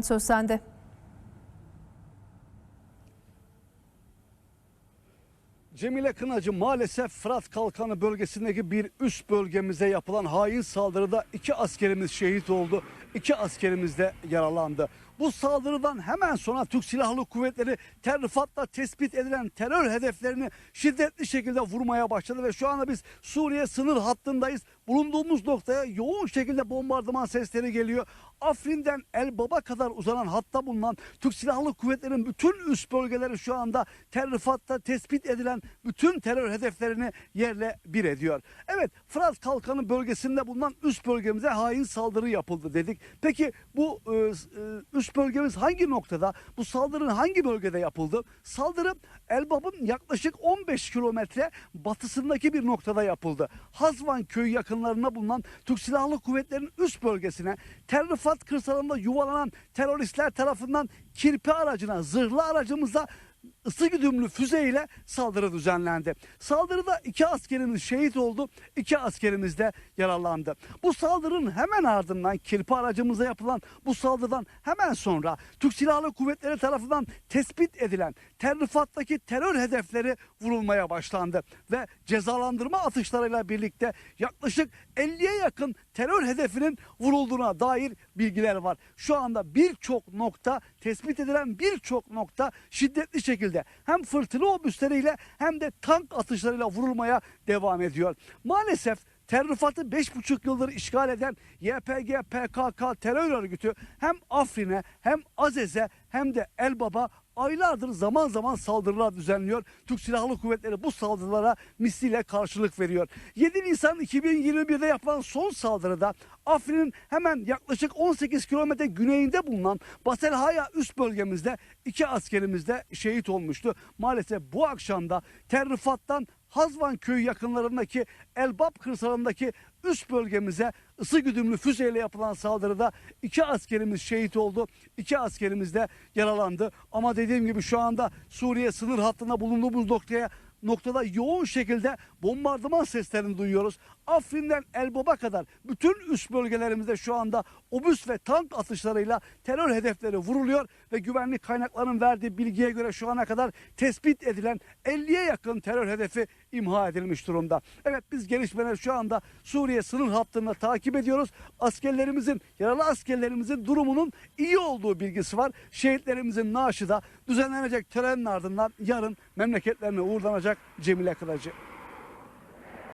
Söz sende. Cemile Kınacı maalesef Fırat Kalkanı bölgesindeki bir üst bölgemize yapılan hain saldırıda iki askerimiz şehit oldu. iki askerimiz de yaralandı. Bu saldırıdan hemen sonra Türk Silahlı Kuvvetleri terrifatla tespit edilen terör hedeflerini şiddetli şekilde vurmaya başladı ve şu anda biz Suriye sınır hattındayız. Bulunduğumuz noktaya yoğun şekilde bombardıman sesleri geliyor. Afrin'den El Baba kadar uzanan hatta bulunan Türk Silahlı Kuvvetleri'nin bütün üst bölgeleri şu anda terrifatta tespit edilen bütün terör hedeflerini yerle bir ediyor. Evet Fırat Kalkanı bölgesinde bulunan üst bölgemize hain saldırı yapıldı dedik. Peki bu e, e, üst bölgemiz hangi noktada? Bu saldırının hangi bölgede yapıldı? Saldırı Elbap'ın yaklaşık 15 kilometre batısındaki bir noktada yapıldı. Hazvan köyü yakınlarında bulunan Türk Silahlı Kuvvetleri'nin üst bölgesine Terrifat kırsalında yuvalanan teröristler tarafından kirpi aracına, zırhlı aracımıza ısı güdümlü füzeyle saldırı düzenlendi. Saldırıda iki askerimiz şehit oldu, iki askerimiz de yaralandı. Bu saldırının hemen ardından kirpi aracımıza yapılan bu saldırıdan hemen sonra Türk Silahlı Kuvvetleri tarafından tespit edilen terrifattaki terör hedefleri vurulmaya başlandı. Ve cezalandırma atışlarıyla birlikte yaklaşık 50'ye yakın terör hedefinin vurulduğuna dair bilgiler var. Şu anda birçok nokta tespit edilen birçok nokta şiddetli şekilde hem fırtına obüsleriyle hem de tank atışlarıyla vurulmaya devam ediyor. Maalesef Terrifat'ı 5,5 yıldır işgal eden YPG PKK terör örgütü hem Afrin'e hem Azez'e hem de Elbap'a aylardır zaman zaman saldırılar düzenliyor. Türk Silahlı Kuvvetleri bu saldırılara misliyle karşılık veriyor. 7 Nisan 2021'de yapılan son saldırıda Afrin'in hemen yaklaşık 18 kilometre güneyinde bulunan Baselhaya üst bölgemizde iki askerimiz de şehit olmuştu. Maalesef bu akşamda Terrifat'tan Hazvan köyü yakınlarındaki Elbap kırsalındaki üst bölgemize ısı güdümlü füzeyle yapılan saldırıda iki askerimiz şehit oldu. iki askerimiz de yaralandı. Ama dediğim gibi şu anda Suriye sınır hattında bulunduğumuz noktaya noktada yoğun şekilde bombardıman seslerini duyuyoruz. Afrin'den Elbap'a kadar bütün üst bölgelerimizde şu anda obüs ve tank atışlarıyla terör hedefleri vuruluyor ve güvenlik kaynaklarının verdiği bilgiye göre şu ana kadar tespit edilen 50'ye yakın terör hedefi imha edilmiş durumda. Evet biz gelişmeleri şu anda Suriye sınır hattında takip ediyoruz. Askerlerimizin, yaralı askerlerimizin durumunun iyi olduğu bilgisi var. Şehitlerimizin naaşı da düzenlenecek törenin ardından yarın memleketlerine uğurlanacak Cemile Kılıcı.